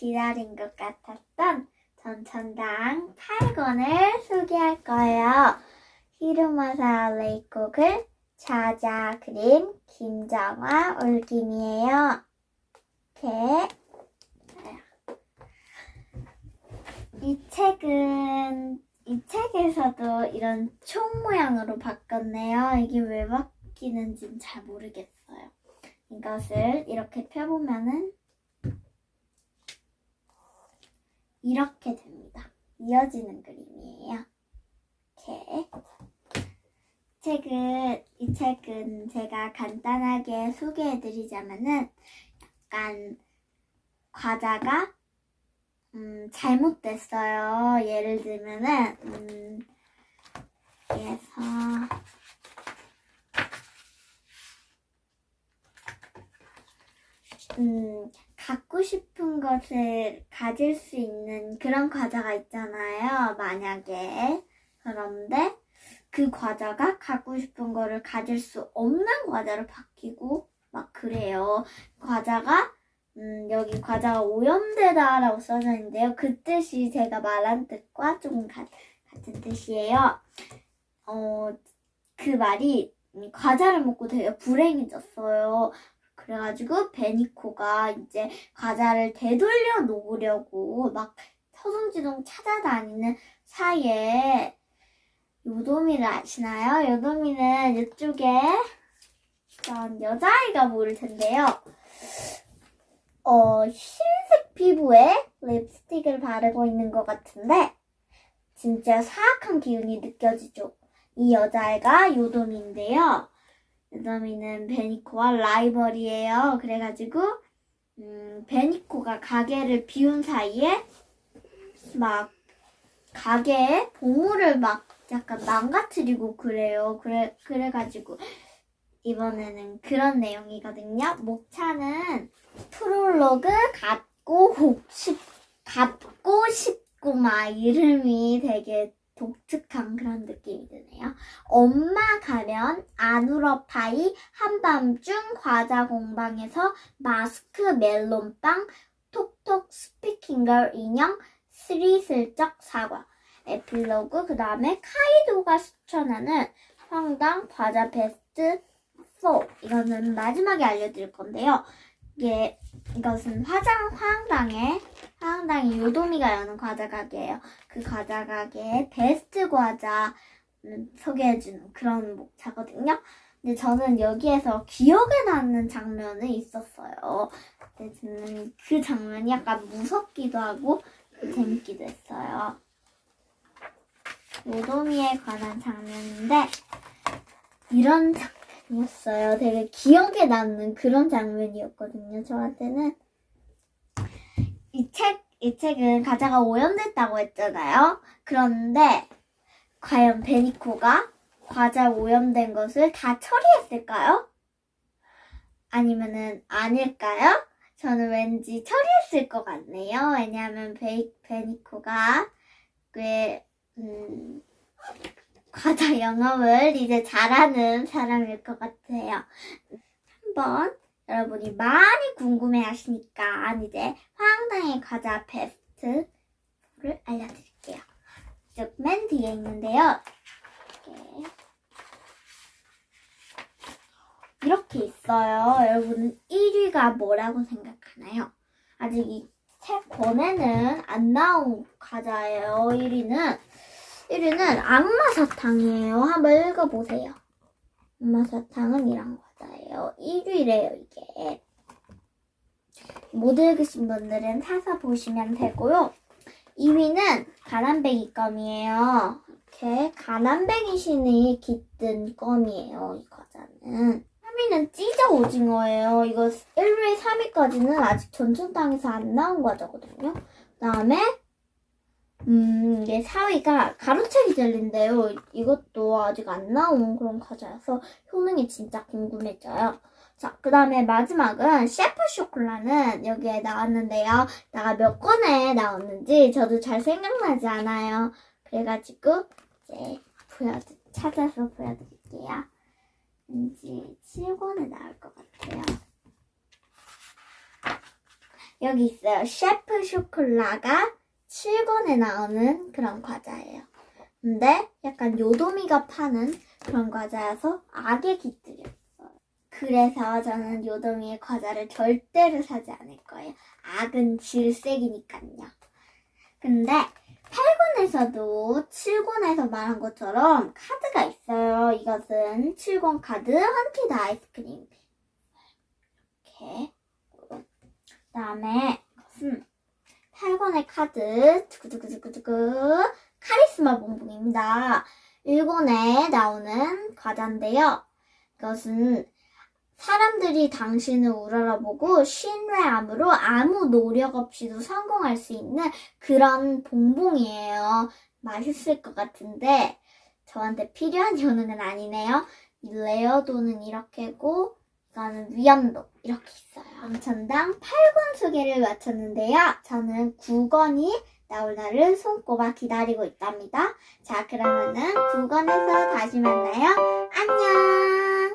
기다린 것 같았던 전천당 8권을 소개할 거예요. 히루마사 레이콕을 자자 그림 김정화 올김이에요. 이렇게 이 책은 이 책에서도 이런 총 모양으로 바꿨네요. 이게 왜 바뀌는지는 잘 모르겠어요. 이것을 이렇게 펴보면은 이렇게 됩니다. 이어지는 그림이에요. 이렇게. 책은, 이 책은 제가 간단하게 소개해드리자면은 약간 과자가 음, 잘못됐어요. 예를 들면은, 음, 그래서, 음, 갖고 싶은 것을 가질 수 있는 그런 과자가 있잖아요. 만약에. 그런데 그 과자가 갖고 싶은 거를 가질 수 없는 과자로 바뀌고 막 그래요. 과자가 음, 여기 과자가 오염되다라고 써져 있는데요. 그 뜻이 제가 말한 뜻과 조금 가- 같은 뜻이에요. 어, 그 말이 음, 과자를 먹고 되게 불행해졌어요. 그래가지고 베니코가 이제 과자를 되돌려 놓으려고 막 서둥지둥 찾아다니는 사이에 요도미를 아시나요? 요도미는 이쪽에 어떤 여자아이가 모를 텐데요. 어, 흰색 피부에 립스틱을 바르고 있는 것 같은데, 진짜 사악한 기운이 느껴지죠. 이 여자애가 요도미인데요. 요도미는 베니코와 라이벌이에요. 그래가지고, 음, 베니코가 가게를 비운 사이에, 막, 가게에 보물을 막 약간 망가뜨리고 그래요. 그래, 그래가지고, 이번에는 그런 내용이거든요. 목차는 프롤로그 갖고 싶 갖고 싶고 막 이름이 되게 독특한 그런 느낌이 드네요. 엄마 가면 아누러파이 한밤중 과자 공방에서 마스크 멜론빵 톡톡 스피킹걸 인형 스리슬쩍 사과 에필로그 그 다음에 카이도가 추천하는 황당 과자 베스트 4 이거는 마지막에 알려드릴 건데요. 이게 이것은 화장 화항당의 화항당의 요도미가 여는 과자 가게예요. 그 과자 가게의 베스트 과자 음, 소개해주는 그런 목차거든요. 근데 저는 여기에서 기억에 남는 장면이 있었어요. 근데 저는 그 장면이 약간 무섭기도 하고 재밌기도 했어요. 요도미에 관한 장면인데 이런 장면이었어요. 되게 기억에 남는 그런 장면이었거든요. 저한테는 이 책은 가자가 오염됐다고 했잖아요. 그런데 과연 베니코가 과자 오염된 것을 다 처리했을까요? 아니면은 아닐까요? 저는 왠지 처리했을 것 같네요. 왜냐하면 베, 베니코가 꽤 음, 과자 영업을 이제 잘하는 사람일 것 같아요. 한번 여러분이 많이 궁금해 하시니까 이제 화양당의 과자 베스트를 알려드릴게요. 즉, 맨 뒤에 있는데요. 이렇게. 이렇게 있어요. 여러분은 1위가 뭐라고 생각하나요? 아직 이책 권에는 안 나온 과자예요. 1위는 1위는 악마 사탕이에요. 한번 읽어보세요. 악마 사탕은 이런 과자예요. 1위래요, 이게. 못 읽으신 분들은 사서 보시면 되고요. 2위는 가난뱅이 껌이에요. 이렇게 가난뱅이 신이 깃든 껌이에요, 이 과자는. 3위는 찌저 오징어예요. 이거 1위, 3위까지는 아직 전천당에서 안 나온 과자거든요. 그 다음에 음, 이게 4위가 가루채기 젤리인데요. 이것도 아직 안 나온 그런 과자여서 효능이 진짜 궁금해져요. 자, 그 다음에 마지막은 셰프 쇼콜라는 여기에 나왔는데요. 나가 몇 권에 나왔는지 저도 잘 생각나지 않아요. 그래가지고 이제 보여 찾아서 보여드릴게요. 왠지 7권에 나올 것 같아요. 여기 있어요. 셰프 쇼콜라가 7권에 나오는 그런 과자예요. 근데 약간 요도미가 파는 그런 과자여서 악에 깃들였어요. 그래서 저는 요도미의 과자를 절대로 사지 않을 거예요. 악은 질색이니까요. 근데 8권에서도 7권에서 말한 것처럼 카드가 있어요. 이것은 7권 카드 헌티드 아이스크림. 이렇게. 그 다음에 이것은 8권의 카드 두구두구두구두구 카리스마 봉봉입니다. 1권에 나오는 과자인데요. 이것은 사람들이 당신을 우러러보고 신뢰함으로 아무 노력 없이도 성공할 수 있는 그런 봉봉이에요. 맛있을 것 같은데 저한테 필요한 효능은 아니네요. 이 레어도는 이렇게고 이거는 위험도 이렇게 있어요. 엄천당 8권 소개를 마쳤는데요. 저는 9권이 나올 날을 손꼽아 기다리고 있답니다. 자, 그러면은 9권에서 다시 만나요. 안녕!